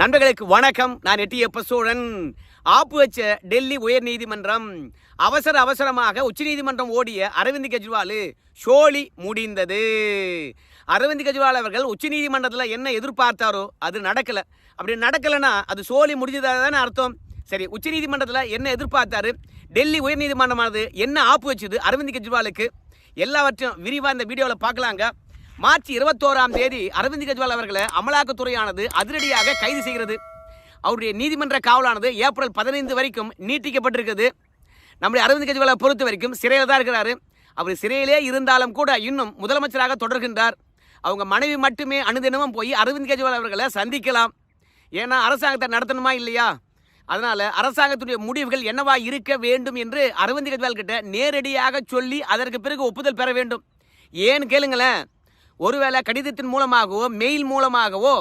நண்பர்களுக்கு வணக்கம். நான் எட்டியப்ப சோழன் ஆப்பு வச்ச டெல்லி உயர் நீதிமன்றம் அவசர அவசரமாக உச்சநீதிமன்றம் ஓடிய அரவிந்த் கெஜ்ரிவால் ஷோலி முடிந்தது. அரவிந்த் கெஜ்ரிவால் அவர்கள் உச்சநீதிமன்றத்தில் என்ன எதிர்பார்த்தாரோ அது நடக்கலை. அப்படி நடக்கலைன்னா அது சோழி முடிஞ்சதாக தானே அர்த்தம். சரி உச்சநீதிமன்றத்தில் என்ன எதிர்பார்த்தாரு? டெல்லி உயர்நீதிமன்றமானது என்ன ஆப்பு வச்சுது அரவிந்த் கெஜ்ரிவாலுக்கு? எல்லாவற்றையும் விரிவாக இந்த வீடியோவில் பார்க்கலாங்க. மார்ச் இருபத்தோராம் தேதி அரவிந்த் கெஜ்ரிவால் அவர்களை அமலாக்கத்துறையானது அதிரடியாக கைது செய்கிறது. அவருடைய நீதிமன்ற காவலானது ஏப்ரல் பதினைந்து வரைக்கும் நீட்டிக்கப்பட்டிருக்குது நம்முடைய அரவிந்த் கெஜ்ரிவாலை பொறுத்த வரைக்கும் சிறையில் தான் இருக்கிறாரு. அவர் சிறையிலே இருந்தாலும் கூட இன்னும் முதலமைச்சராக தொடர்கின்றார். அவங்க மனைவி மட்டுமே அனுதினமும் போய் அரவிந்த் கெஜ்ரிவால் அவர்களை சந்திக்கலாம். ஏன்னா அரசாங்கத்தை நடத்தணுமா இல்லையா? அதனால் அரசாங்கத்துடைய முடிவுகள் என்னவா இருக்க வேண்டும் என்று அரவிந்த் கெஜ்ரிவால் கிட்ட நேரடியாக சொல்லி அதற்கு பிறகு ஒப்புதல் பெற வேண்டும். ஏன்னு கேளுங்களேன். ஒருவேளை கடிதத்தின் மூலமாகவோ மெயில் மூலமாகவோ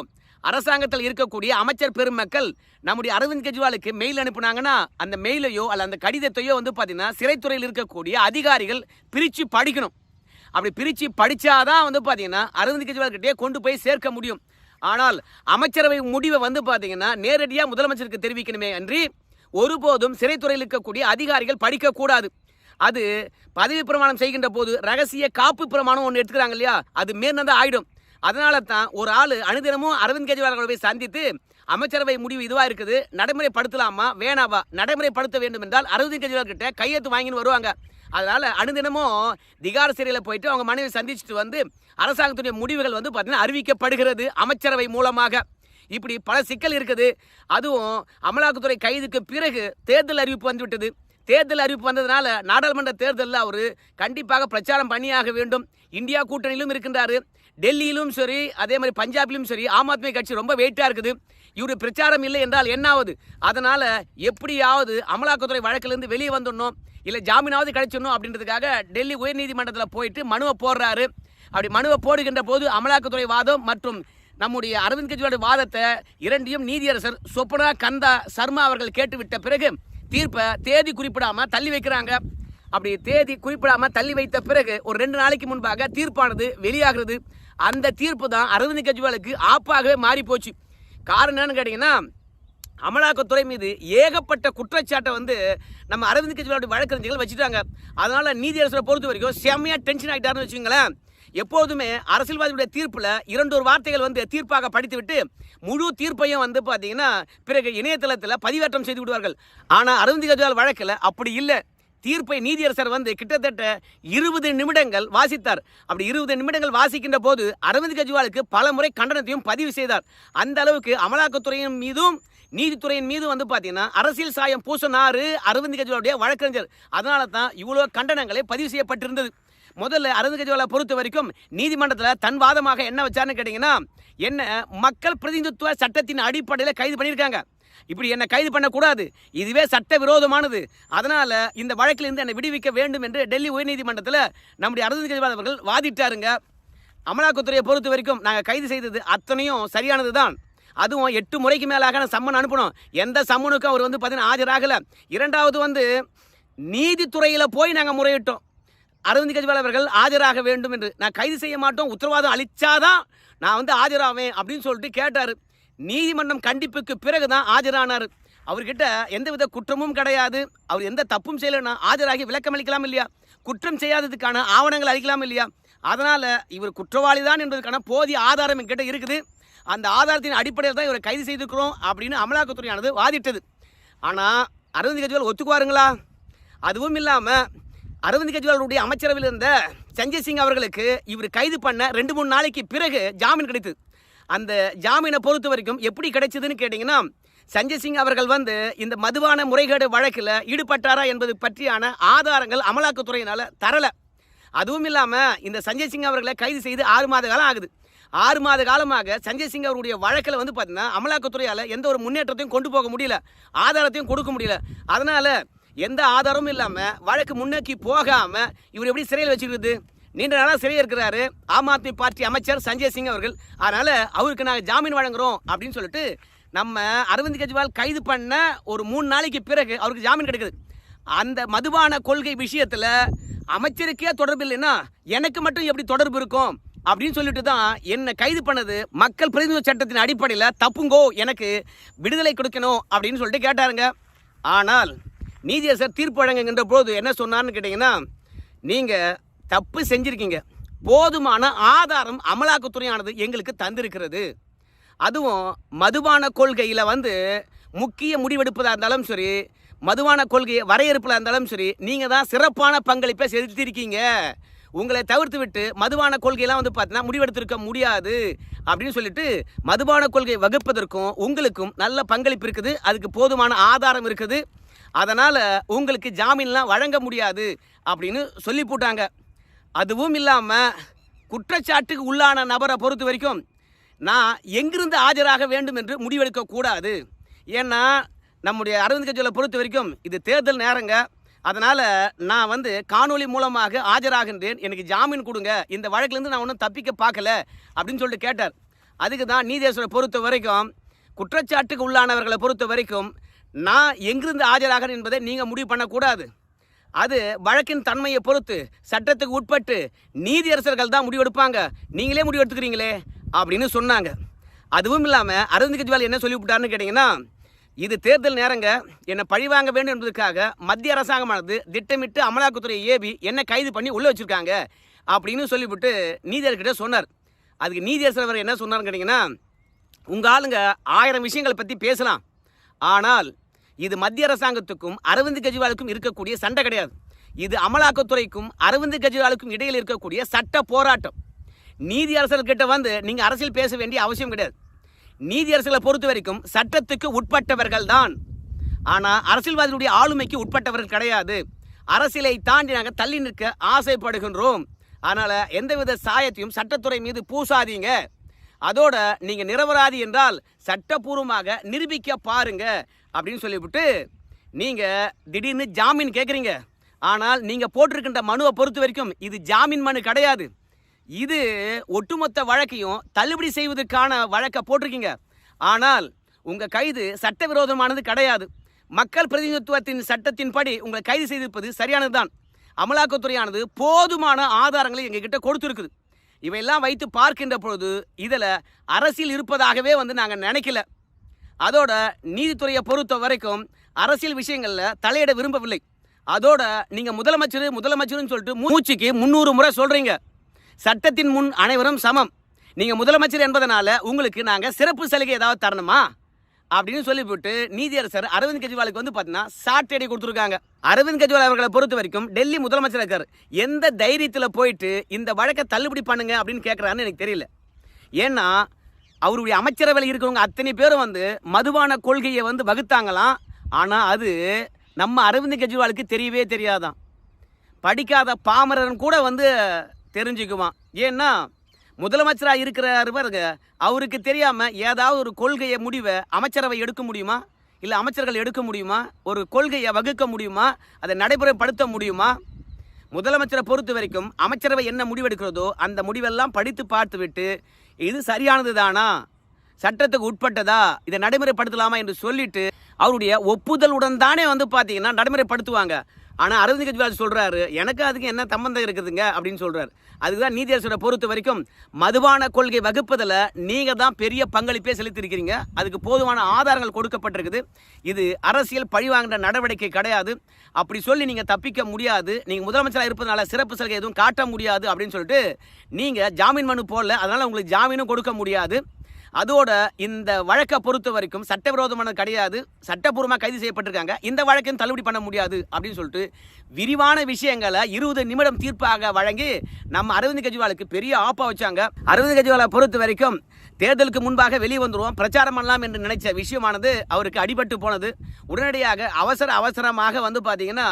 அரசாங்கத்தில் இருக்கக்கூடிய அமைச்சர் பெருமக்கள் நம்முடைய அரவிந்த் கெஜ்ரிவாலுக்கு மெயில் அனுப்புனாங்கன்னா அந்த மெயிலையோ அல்ல அந்த கடிதத்தையோ வந்து பார்த்தீங்கன்னா சிறைத்துறையில் இருக்கக்கூடிய அதிகாரிகள் பிரித்து படிக்கணும். அப்படி பிரித்து படித்தாதான் வந்து பார்த்தீங்கன்னா அரவிந்த் கெஜ்ரிவால்கிட்டே கொண்டு போய் சேர்க்க முடியும். ஆனால் அமைச்சரவை முடிவை வந்து பார்த்தீங்கன்னா நேரடியாக முதலமைச்சருக்கு தெரிவிக்கணுமே அன்றி ஒருபோதும் சிறைத்துறையில் இருக்கக்கூடிய அதிகாரிகள் படிக்கக்கூடாது. அது பதவி பிரமாணம் செய்கின்ற போது ரகசிய காப்பு பிரமாணம் ஒன்று எடுத்துக்கிறாங்க இல்லையா? அது மேற்னதா ஆயிடும். அதனால தான் ஒரு ஆள் அனுதினமும் அரவிந்த் கெஜ்ரிவால் போய் சந்தித்து அமைச்சரவை முடிவு இதுவாக இருக்குது? நடைமுறைப்படுத்தலாமா? வேணாவா? நடைமுறைப்படுத்த வேண்டும் என்றால் அரவிந்த் கெஜ்ரிவால் கிட்ட கையெழுத்து வாங்கின்னு வருவாங்க. அதனால அனுதினமும் திகார் சிறையில் போயிட்டு அவங்க மனைவி சந்திச்சுட்டு வந்து அரசாங்கத்துடைய முடிவுகள் வந்து பார்த்தீங்கன்னா அறிவிக்கப்படுகிறது அமைச்சரவை மூலமாக. இப்படி பல சிக்கல் இருக்குது. அதுவும் அமலாக்கத்துறை கைதுக்கு பிறகு தேர்தல் அறிவிப்பு வந்துவிட்டது. தேர்தல் அறிவிப்பு வந்ததுனால நாடாளுமன்ற தேர்தலில் அவர் கண்டிப்பாக பிரச்சாரம் பண்ணியாக வேண்டும். இந்தியா கூட்டணியிலும் இருக்கின்றாரு. டெல்லியிலும் சரி அதே மாதிரி பஞ்சாபிலும் சரி ஆம் ஆத்மி கட்சி ரொம்ப வெயிட்டாக இருக்குது. இவர் பிரச்சாரம் இல்லை என்றால் என்ன ஆகுது அதனால் எப்படியாவது அமலாக்கத்துறை வழக்கிலிருந்து வெளியே வந்துடணும். இல்லை ஜாமீனாவது கிடைச்சிடணும் அப்படின்றதுக்காக டெல்லி உயர்நீதிமன்றத்தில் போயிட்டு மனுவை போடுறாரு. அப்படி மனுவை போடுகின்ற போது அமலாக்கத்துறை வாதம் மற்றும் நம்முடைய அரவிந்த் கெஜ்ரிவால் வாதத்தை இரண்டையும் நீதியரசர் சொப்பனா கந்தா சர்மா அவர்கள் கேட்டுவிட்ட பிறகு தீர்ப்பை தேதி குறிப்பிடாம தள்ளி வைக்கிறாங்க. அப்படி தேதி குறிப்பிடாம தள்ளி வைத்த பிறகு ஒரு ரெண்டு நாளைக்கு முன்பாக தீர்ப்பானது வெளியாகிறது. அந்த தீர்ப்பு தான் அரவிந்த் கெஜ்ரிவாலுக்கு ஆப்பாகவே மாறி போச்சு. காரணம் என்னன்னு கேட்டிங்கன்னா அமலாக்கத்துறை மீது ஏகப்பட்ட குற்றச்சாட்டை வந்து நம்ம அரவிந்த் கெஜ்ரிவாலுடைய வழக்கறிஞர்கள் வச்சுட்டாங்க. அதனால் நீதியரசரை பொறுத்த வரைக்கும் செம்மையாக டென்ஷன் ஆகிட்டாருன்னு வச்சுக்கோங்களேன். எப்போதுமே அரசியல்வாதியுடைய தீர்ப்பில் இரண்டொரு வார்த்தைகள் வந்து தீர்ப்பாக படித்துவிட்டு முழு தீர்ப்பையும் வந்து பார்த்தீங்கன்னா பிறகு இணையதளத்தில் பதிவேற்றம் செய்து விடுவார்கள். ஆனால் அரவிந்த் கெஜ்ரிவால் வழக்கில் அப்படி இல்லை. தீர்ப்பை நீதியரசர் வந்து கிட்டத்தட்ட இருபது நிமிடங்கள் வாசித்தார். அப்படி இருபது நிமிடங்கள் வாசிக்கின்ற போது அரவிந்த் கெஜ்ரிவாலுக்கு பல முறை கண்டனத்தையும் பதிவு செய்தார். அந்த அளவுக்கு அமலாக்கத்துறையின் மீதும் நீதித்துறையின் மீது வந்து பார்த்தீங்கன்னா அரசியல் சாயம் பூசினாரு அரவிந்த் கெஜ்ரிவாலுடைய வழக்கறிஞர். அதனால தான் இவ்வளோ கண்டனங்களை பதிவு செய்யப்பட்டிருந்தது. முதல்ல அரவிந்த் கெஜ்ரிவாலை பொறுத்த வரைக்கும் நீதிமன்றத்தில் தன் வாதமாக என்ன வச்சாருன்னு கேட்டிங்கன்னா என்ன மக்கள் பிரதிநிதித்துவ சட்டத்தின் அடிப்படையில் கைது பண்ணியிருக்காங்க. இப்படி என்னை கைது பண்ணக்கூடாது. இதுவே சட்ட விரோதமானது அதனால் இந்த வழக்கிலிருந்து என்னை விடுவிக்க வேண்டும் என்று டெல்லி உயர்நீதிமன்றத்தில் நம்முடைய அரவிந்த் கெஜ்ரிவால் அவர்கள் வாதிட்டாருங்க. அமலாக்கத்துறையை பொறுத்த வரைக்கும் நாங்கள் கைது செய்தது அத்தனையும் சரியானது தான். அதுவும் எட்டு முறைக்கு மேலாக நான் சம்மன் அனுப்பணும். எந்த சம்மனுக்கும் அவர் வந்து பார்த்தீங்கன்னா ஆஜராகலை. இரண்டாவது வந்து நீதித்துறையில் போய் நாங்கள் முறையிட்டோம். அரவிந்த் கெஜ்ரிவால் அவர்கள் ஆஜராக வேண்டும் என்று. நான் கைது செய்ய மாட்டோம் உத்தரவாதம் அளித்தாதான் நான் வந்து ஆஜராவேன் அப்படின்னு சொல்லிட்டு கேட்டார். நீதிமன்றம் கண்டிப்புக்கு பிறகு தான் ஆஜரானார். அவர்கிட்ட எந்தவித குற்றமும் கிடையாது. அவர் எந்த தப்பும் செய்யலைன்னா ஆஜராகி விளக்கம் அளிக்கலாம் இல்லையா? குற்றம் செய்யாததுக்கான ஆவணங்கள் அளிக்கலாம் இல்லையா? அதனால் இவர் குற்றவாளி தான் என்பதற்கான போதிய ஆதாரம் என்கிட்ட இருக்குது. அந்த ஆதாரத்தின் அடிப்படையில் தான் இவரை கைது செய்திருக்கிறோம் அப்படின்னு அமலாக்கத்துறையானது வாதிட்டது. ஆனால் அரவிந்த் கெஜ்ரிவால் ஒத்துக்குவாருங்களா? அதுவும் இல்லாமல் அரவிந்த் கெஜ்ரிவாலுடைய அமைச்சரவையில் இருந்த சஞ்சய் சிங் அவர்களுக்கு இவர் கைது பண்ண ரெண்டு மூணு நாளைக்கு பிறகு ஜாமீன் கிடைத்தது. அந்த ஜாமீனை பொறுத்த வரைக்கும் எப்படி கிடைச்சதுன்னு கேட்டிங்கன்னா சஞ்சய் சிங் அவர்கள் வந்து இந்த மதுவான முறைகேடு வழக்கில் ஈடுபட்டாரா என்பது பற்றியான ஆதாரங்கள் அமலாக்கத்துறையினால் தரலை. அதுவும் இல்லாமல் இந்த சஞ்சய் சிங் அவர்களை கைது செய்து ஆறு மாத காலம் ஆகுது. ஆறு மாத காலமாக சஞ்சய் சிங் அவருடைய வழக்கில் வந்து பார்த்தீங்கன்னா அமலாக்கத்துறையால் எந்த ஒரு முன்னேற்றத்தையும் கொண்டு போக முடியல. ஆதாரத்தையும் கொடுக்க முடியல. அதனால் எந்த ஆதாரமும் இல்லாமல் வழக்கு முன்னோக்கி போகாமல் இவர் எப்படி சிறையில் வச்சுக்கிறது நீண்ட நாளாக சிறையில் இருக்கிறாரு. ஆம் ஆத்மி பார்ட்டி அமைச்சர் சஞ்சய் சிங் அவர்கள். அதனால் அவருக்கு நாங்கள் ஜாமீன் வழங்குறோம் அப்படின்னு சொல்லிட்டு நம்ம அரவிந்த் கெஜ்ரிவால் கைது பண்ண ஒரு மூணு நாளைக்கு பிறகு அவருக்கு ஜாமீன் கிடைக்குது. அந்த மதுபான கொள்கை விஷயத்தில் அமைச்சருக்கே தொடர்பு இல்லைன்னா எனக்கு மட்டும் எப்படி தொடர்பு இருக்கும்? அப்படின்னு சொல்லிட்டு தான் என்னை கைது பண்ணது மக்கள் பிரதிநிதி சட்டத்தின் அடிப்படையில் தப்புங்கோ எனக்கு விடுதலை கொடுக்கணும் அப்படின்னு சொல்லிட்டு கேட்டாருங்க. ஆனால் நீதியரசர் தீர்ப்பு வழங்குகின்ற போது என்ன சொன்னார்னு கேட்டிங்கன்னா நீங்கள் தப்பு செஞ்சுருக்கீங்க. போதுமான ஆதாரம் அமலாக்கத்துறையானது எங்களுக்கு தந்திருக்கிறது. அதுவும் மதுபான கொள்கையில் வந்து முக்கிய முடிவெடுப்பதாக இருந்தாலும் சரி மதுவான கொள்கையை வரையறுப்பில் இருந்தாலும் சரி நீங்கள் தான் சிறப்பான பங்களிப்பை செலுத்தியிருக்கீங்க. உங்களை தவிர்த்து விட்டு மதுபான கொள்கையெல்லாம் வந்து பார்த்தீங்கன்னா முடிவெடுத்திருக்க முடியாது அப்படின்னு சொல்லிட்டு மதுபான கொள்கையை வகுப்பதற்கும் உங்களுக்கும் நல்ல பங்களிப்பு இருக்குது. அதுக்கு போதுமான ஆதாரம் இருக்குது. அதனால் உங்களுக்கு ஜாமீன்லாம் வழங்க முடியாது அப்படின்னு சொல்லி போட்டாங்க. அதுவும் இல்லாமல் குற்றச்சாட்டுக்கு உள்ளான நபரை பொறுத்த வரைக்கும் நான் எங்கிருந்து ஆஜராக வேண்டும் என்று முடிவெடுக்க கூடாது. ஏன்னா நம்முடைய அரவிந்த் கெஜ்ரிவாலை பொறுத்த வரைக்கும் இது தேர்தல் நேரங்க. அதனால் நான் வந்து காணொளி மூலமாக ஆஜராகின்றேன். எனக்கு ஜாமீன் கொடுங்க. இந்த வழக்கிலேருந்து நான் ஒன்றும் தப்பிக்க பார்க்கல அப்படின்னு சொல்லிட்டு கேட்டார். அதுக்கு தான் நீதேஸ்வரை பொறுத்த வரைக்கும் குற்றச்சாட்டுக்கு உள்ளானவர்களை பொறுத்த வரைக்கும் நான் எங்கிருந்து ஆஜராகிறேன் என்பதை நீங்கள் முடிவு பண்ணக்கூடாது. அது வழக்கின் தன்மையை பொறுத்து சட்டத்துக்கு உட்பட்டு நீதியரசர்கள் தான் முடிவெடுப்பாங்க நீங்களே முடிவு எடுத்துக்கிறீங்களே அப்படின்னு சொன்னாங்க. அதுவும் இல்லாமல் அரவிந்த் கெஜ்ரிவால் என்ன சொல்லிவிட்டாருன்னு கேட்டிங்கன்னா இது தேர்தல் நேரங்க என்னை பழிவாங்க வேண்டும் என்பதற்காக மத்திய அரசாங்கமானது திட்டமிட்டு அமலாக்கத்துறை ஏவி என்னை கைது பண்ணி உள்ளே வச்சுருக்காங்க அப்படின்னு சொல்லிவிட்டு நீதியர்கிட்ட சொன்னார். அதுக்கு நீதியரசர் அவர் என்ன சொன்னார்னு கேட்டிங்கன்னா உங்கள் ஆளுங்க ஆயிரம் விஷயங்களை பற்றி பேசலாம். ஆனால் இது மத்திய அரசாங்கத்துக்கும் அரவிந்த் கெஜ்ரிவாலுக்கும் இருக்கக்கூடிய சண்டை கிடையாது. இது அமலாக்கத்துறைக்கும் அரவிந்த் கெஜ்ரிவாலுக்கும் இடையில் இருக்கக்கூடிய சட்ட போராட்டம். நீதி அரசர்கிட்ட வந்து நீங்கள் அரசியல் பேச வேண்டிய அவசியம் கிடையாது. நீதி அரசர்களை பொறுத்த வரைக்கும் சட்டத்துக்கு உட்பட்டவர்கள் தான். ஆனால் அரசியல்வாதிகளுடைய ஆளுமைக்கு உட்பட்டவர்கள் கிடையாது. அரசியலை தாண்டி நாங்கள் தள்ளி நிற்க ஆசைப்படுகின்றோம். அதனால் எந்தவித சாயத்தையும் சட்டத்துறை மீது பூசாதீங்க. அதோட நீங்கள் நிரபராதி என்றால் சட்டப்பூர்வமாக நிரூபிக்க பாருங்க அப்படின்னு சொல்லிவிட்டு நீங்கள் திடீர்னு ஜாமீன் கேட்குறீங்க ஆனால் நீங்கள் போட்டிருக்கின்ற மனுவை பொறுத்த வரைக்கும் இது ஜாமீன் மனு கிடையாது. இது ஒட்டுமொத்த வழக்கையும் தள்ளுபடி செய்வதற்கான வழக்கை போட்டிருக்கீங்க. ஆனால் உங்கள் கைது சட்டவிரோதமானது கிடையாது. மக்கள் பிரதிநிதித்துவத்தின் சட்டத்தின்படி உங்களை கைது செய்திருப்பது சரியானது தான் அமலாக்கத்துறையானது போதுமான ஆதாரங்களை எங்ககிட்ட கொடுத்துருக்குது. இவையெல்லாம் வைத்து பார்க்கின்ற பொழுது இதில் அரசியல் இருப்பதாகவே வந்து நாங்கள் நினைக்கல. அதோட நீதித்துறையை பொறுத்த வரைக்கும் அரசியல் விஷயங்களில் தலையிட விரும்பவில்லை. அதோட நீங்கள் முதலமைச்சர் முதலமைச்சர்னு சொல்லிட்டு மூச்சுக்கு முந்நூறு முறை சொல்கிறீங்க சட்டத்தின் முன் அனைவரும் சமம். நீங்கள் முதலமைச்சர் என்பதனால உங்களுக்கு நாங்கள் சிறப்பு சலுகை ஏதாவது தரணுமா? அப்படின்னு சொல்லிவிட்டு நீதியரசர் அரவிந்த் கெஜ்ரிவாலுக்கு வந்து பார்த்தீங்கன்னா சாட்டடி கொடுத்துருக்காங்க. அரவிந்த் கெஜ்ரிவால் அவர்களை பொறுத்த வரைக்கும் டெல்லி முதலமைச்சர் இருக்கார். எந்த தைரியத்தில் போயிட்டு இந்த வழக்கை தள்ளுபடி பண்ணுங்க அப்படின்னு கேட்குறாருன்னு எனக்கு தெரியல. ஏன்னா அவருடைய அமைச்சரவையில் இருக்கிறவங்க அத்தனை பேரும் வந்து மதுபான கொள்கையை வந்து வகுத்தாங்களாம். ஆனால் அது நம்ம அரவிந்த் கெஜ்ரிவாலுக்கு தெரியவே தெரியாதான். படிக்காத பாமரன் கூட வந்து தெரிஞ்சுக்குவான். ஏன்னா முதலமைச்சராக இருக்கிறாரு பாருங்க. அவருக்கு தெரியாமல் ஏதாவது ஒரு கொள்கையை முடிவை அமைச்சரவை எடுக்க முடியுமா? இல்லை அமைச்சர்கள் எடுக்க முடியுமா? ஒரு கொள்கையை வகுக்க முடியுமா? அதை நடைமுறைப்படுத்த முடியுமா? முதலமைச்சரை பொறுத்த வரைக்கும் அமைச்சரவை என்ன முடிவெடுக்கிறதோ அந்த முடிவெல்லாம் படித்து பார்த்துவிட்டு இது சரியானது தானா சட்டத்துக்கு உட்பட்டதா? இதை நடைமுறைப்படுத்தலாமா என்று சொல்லிட்டு அவருடைய ஒப்புதலுடன் தானே வந்து பார்த்தீங்கன்னா நடைமுறைப்படுத்துவாங்க. ஆனால் அரவிந்த் கெஜ்ரிவால் சொல்கிறாரு எனக்கு அதுக்கு என்ன சம்பந்தம் இருக்குதுங்க? அப்படின்னு சொல்கிறார் அதுதான் நீதியரசரை பொறுத்த வரைக்கும் மதுபான கொள்கை வகுப்பதில் நீங்கள் தான் பெரிய பங்களிப்பே செலுத்தியிருக்கிறீங்க அதுக்கு போதுமான ஆதாரங்கள் கொடுக்கப்பட்டிருக்குது. இது அரசியல் பழிவாங்கிற நடவடிக்கை கிடையாது. அப்படி சொல்லி நீங்கள் தப்பிக்க முடியாது. நீங்கள் முதலமைச்சராக இருப்பதனால சிறப்பு சலுகை எதுவும் காட்ட முடியாது அப்படின்னு சொல்லிட்டு நீங்கள் ஜாமீன் மனு போடல. அதனால் உங்களுக்கு ஜாமீனும் கொடுக்க முடியாது. அதோட இந்த வழக்கை பொறுத்த வரைக்கும் சட்டவிரோதமானது கிடையாது. சட்டப்பூர்வமாக கைது செய்யப்பட்டிருக்காங்க. இந்த வழக்கையும் தள்ளுபடி பண்ண முடியாது அப்படின்னு சொல்லிட்டு விரிவான விஷயங்களை இருபது நிமிடம் தீர்ப்பாக வழங்கி நம்ம அரவிந்த் கெஜ்ரிவாலுக்கு பெரிய ஆப்பா வச்சாங்க. அரவிந்த் கெஜ்ரிவாலை பொறுத்த வரைக்கும் தேர்தலுக்கு முன்பாக வெளியே வந்துருவோம். பிரச்சாரம் பண்ணலாம் என்று நினைச்ச விஷயமானது அவருக்கு அடிபட்டு போனது. உடனடியாக அவசர அவசரமாக வந்து பார்த்தீங்கன்னா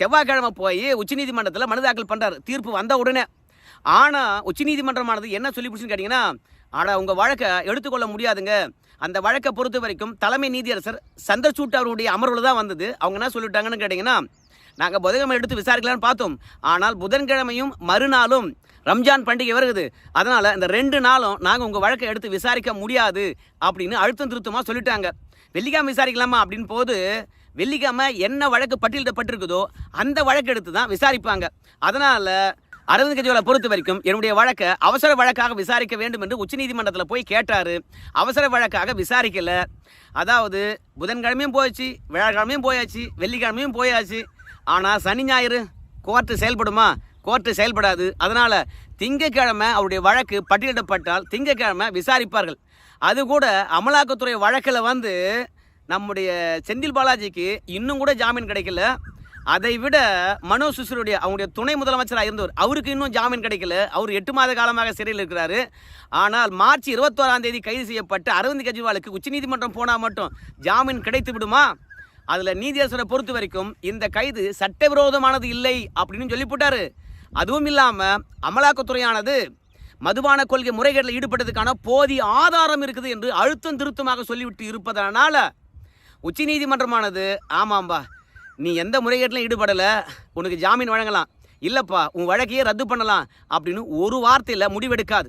செவ்வாய்க்கிழமை போய் உச்சநீதிமன்றத்தில் மனு தாக்கல் பண்ணுறாரு தீர்ப்பு வந்த உடனே. ஆனால் உச்சநீதிமன்றமானது என்ன சொல்லி பிடிச்சுன்னு கேட்டிங்கன்னா ஆனால் உங்கள் வழக்கை எடுத்துக்கொள்ள முடியாதுங்க. அந்த வழக்கை பொறுத்த வரைக்கும் தலைமை நீதியரசர் சந்திரசூட் அவருடைய அமர்வில் தான் வந்தது. அவங்க என்ன சொல்லிட்டாங்கன்னு கேட்டிங்கன்னா நாங்கள் புதன்கிழமை எடுத்து விசாரிக்கலாம்னு பார்த்தோம். ஆனால் புதன்கிழமையும் மறுநாளும் ரம்ஜான் பண்டிகை வருகுது. அதனால் இந்த ரெண்டு நாளும் நாங்கள் உங்கள் வழக்கை எடுத்து விசாரிக்க முடியாது அப்படின்னு அழுத்தம் திருத்தமாக சொல்லிட்டாங்க. வெள்ளிக்கிழமை விசாரிக்கலாமா அப்படின்னு போது வெள்ளிக்கிழமை என்ன வழக்கு பட்டியலிடப்பட்டிருக்குதோ அந்த வழக்கு எடுத்து தான் விசாரிப்பாங்க. அதனால் அரவிந்த் கெஜ்ரிவாலை பொறுத்த வரைக்கும் என்னுடைய வழக்கை அவசர வழக்காக விசாரிக்க வேண்டும் என்று உச்சநீதிமன்றத்தில் போய் கேட்டார். அவசர வழக்காக விசாரிக்கல. அதாவது புதன்கிழமையும் போயாச்சு வியாழக்கிழமையும் போயாச்சு வெள்ளிக்கிழமையும் போயாச்சு. ஆனால் சனி ஞாயிறு கோர்ட்டு செயல்படுமா? கோர்ட்டு செயல்படாது. அதனால் திங்கக்கிழமை அவருடைய வழக்கு பட்டியலிடப்பட்டால் திங்கக்கிழமை விசாரிப்பார்கள். அது கூட அமலாக்கத்துறை வழக்கில் வந்து நம்முடைய செந்தில் பாலாஜிக்கு இன்னும் கூட ஜாமீன் கிடைக்கல. அதை விட மனோ சிசுருடைய அவங்களுடைய துணை முதலமைச்சராக இருந்தவர். அவருக்கு இன்னும் ஜாமீன் கிடைக்கல. அவர் எட்டு மாத காலமாக சிறையில் இருக்கிறாரு. ஆனால் மார்ச் இருபத்தோராம் தேதி கைது செய்யப்பட்டு அரவிந்த் கெஜ்ரிவாலுக்கு உச்சநீதிமன்றம் போனால் மட்டும் ஜாமீன் கிடைத்து விடுமா? அதில் நீதியரசரை பொறுத்த வரைக்கும் இந்த கைது சட்டவிரோதமானது இல்லை அப்படின்னு சொல்லி போட்டாரு. அதுவும் இல்லாமல் அமலாக்கத்துறையானது மதுபான கொள்கை முறைகேட்டில் ஈடுபட்டதுக்கான போதிய ஆதாரம் இருக்குது என்று அழுத்தம் திருத்தமாக சொல்லிவிட்டு இருப்பதனால உச்சநீதிமன்றமானது ஆமாம்பா நீ எந்த முறைகேட்டிலும் ஈடுபடலை உனக்கு ஜாமீன் வழங்கலாம். இல்லைப்பா உன் வழக்கையே ரத்து பண்ணலாம் அப்படின்னு ஒரு வார்த்தையில் முடிவெடுக்காது.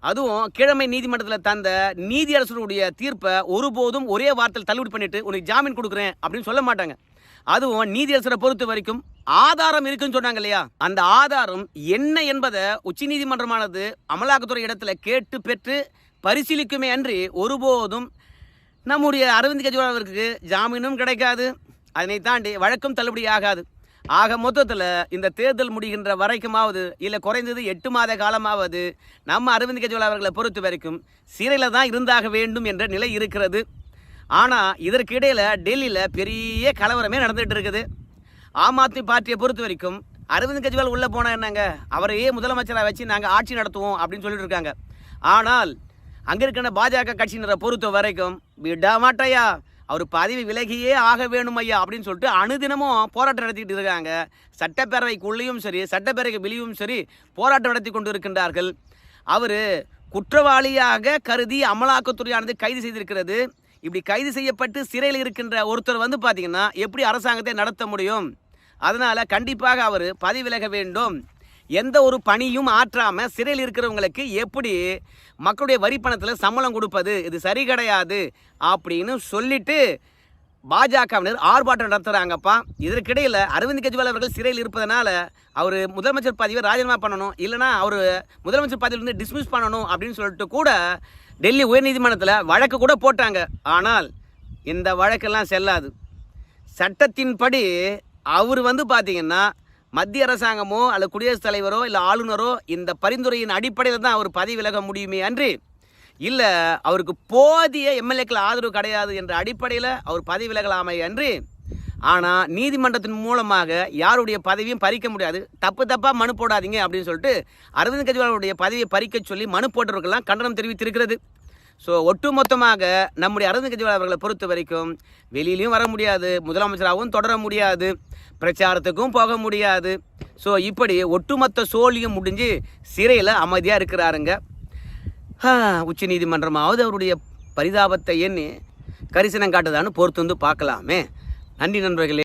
அதுவும் கிழமை நீதிமன்றத்தில் தந்த நீதியரசருடைய தீர்ப்பை ஒருபோதும் ஒரே வார்த்தையில் தள்ளுபடி பண்ணிட்டு உனக்கு ஜாமீன் கொடுக்குறேன் அப்படின்னு சொல்ல மாட்டாங்க. அதுவும் நீதியரசரை பொறுத்த வரைக்கும் ஆதாரம் இருக்குன்னு சொன்னாங்க இல்லையா? அந்த ஆதாரம் என்ன என்பதை உச்ச நீதிமன்றமானது அமலாக்கத்துறை இடத்துல கேட்டு பெற்று பரிசீலிக்குமே அன்றி ஒருபோதும் நம்முடைய அரவிந்த் கெஜ்ரிவால் அவருக்கு ஜாமீனும் கிடைக்காது. அதனை தாண்டி வழக்கம் தள்ளுபடி ஆகாது. ஆக மொத்தத்தில் இந்த தேர்தல் முடிகின்ற வரைக்குமாவது இல்லை குறைந்தது எட்டு மாத காலமாவது நம்ம அரவிந்த் கெஜ்ரிவால் அவர்களை பொறுத்த வரைக்கும் சிறையில் தான் இருந்தாக வேண்டும் என்ற நிலை இருக்கிறது. ஆனால் இதற்கு இடையில் டெல்லியில் பெரிய கலவரமே நடந்துகிட்டு இருக்குது. ஆம் ஆத்மி பார்ட்டியை பொறுத்த வரைக்கும் அரவிந்த் கெஜ்ரிவால் உள்ளே போனால் என்னங்க? அவரையே முதலமைச்சராக வச்சு நாங்கள் ஆட்சி நடத்துவோம் அப்படின்னு சொல்லிட்டு இருக்காங்க. ஆனால் அங்கே இருக்கிற பாஜக கட்சியினரை பொறுத்த வரைக்கும் விட மாட்டையா? அவர் பதவி விலகியே ஆக வேணும் ஐயா அப்படின்னு சொல்லிட்டு அணுதினமும் போராட்டம் நடத்திக்கிட்டு இருக்காங்க. சட்டப்பேரவைக்குள்ளேயும் சரி சட்டப்பேரவைக்கு வெளியும் சரி போராட்டம் நடத்தி கொண்டு இருக்கின்றார்கள் அவர் குற்றவாளியாக கருதி அமலாக்கத்துறையானது கைது செய்திருக்கிறது. இப்படி கைது செய்யப்பட்டு சிறையில் இருக்கின்ற ஒருத்தர் வந்து பார்த்தீங்கன்னா எப்படி அரசாங்கத்தை நடத்த முடியும்? அதனால் கண்டிப்பாக அவர் பதவி விலக வேண்டும். எந்த ஒரு பணியும் ஆற்றாம சிறையில் இருக்கிறவங்களுக்கு எப்படி மக்களுடைய வரி பணத்தில் சம்பளம் கொடுப்பது? இது சரி கிடையாது அப்படின்னு சொல்லிட்டு பாஜகவினர் ஆர்ப்பாட்டம் நடத்துகிறாங்கப்பா இதற்கிடையில் அரவிந்த் கெஜ்ரிவால் அவர்கள் சிறையில் இருப்பதனால அவர் முதலமைச்சர் பதவியை ராஜினாமா பண்ணணும். இல்லைனா அவர் முதலமைச்சர் பதவியிலிருந்து டிஸ்மிஸ் பண்ணணும் அப்படின்னு சொல்லிட்டு கூட டெல்லி உயர்நீதிமன்றத்தில் வழக்கு கூட போட்டாங்க. ஆனால் இந்த வழக்கெல்லாம் செல்லாது. சட்டத்தின்படி அவர் வந்து பார்த்திங்கன்னா மத்திய அரசாங்கமோ அல்லது குடியரசுத் தலைவரோ இல்லை ஆளுநரோ இந்த பரிந்துரையின் அடிப்படையில் தான் அவர் பதவி விலக முடியுமே அன்றி இல்லை அவருக்கு போதிய எம்எல்ஏக்கள் ஆதரவு கிடையாது என்ற அடிப்படையில் அவர் பதவி விலகலாமே அன்றி ஆனால் நீதிமன்றத்தின் மூலமாக யாருடைய பதவியும் பறிக்க முடியாது. தப்பு தப்பாக மனு போடாதீங்க அப்படின்னு சொல்லிட்டு அரவிந்த் கெஜ்ரிவாலுடைய பதவியை பறிக்க சொல்லி மனு போட்டவர்கள்லாம் கண்டனம் தெரிவித்திருக்கிறது. ஸோ ஒட்டுமொத்தமாக நம்முடைய அரவிந்த் கெஜ்ரிவால் அவர்களை பொறுத்த வரைக்கும் வெளியிலையும் வர முடியாது முதலமைச்சராகவும் தொடர முடியாது பிரச்சாரத்துக்கும் போக முடியாது. ஸோ இப்படி ஒட்டுமொத்த சோழியும் முடிஞ்சு சிறையில் அமைதியாக இருக்கிறாருங்க. உச்ச நீதிமன்றமாவது அவருடைய பரிதாபத்தை எண்ணி கரிசனம் காட்டுதான்னு பொறுத்து வந்து பார்க்கலாமே. நன்றி நண்பர்களே.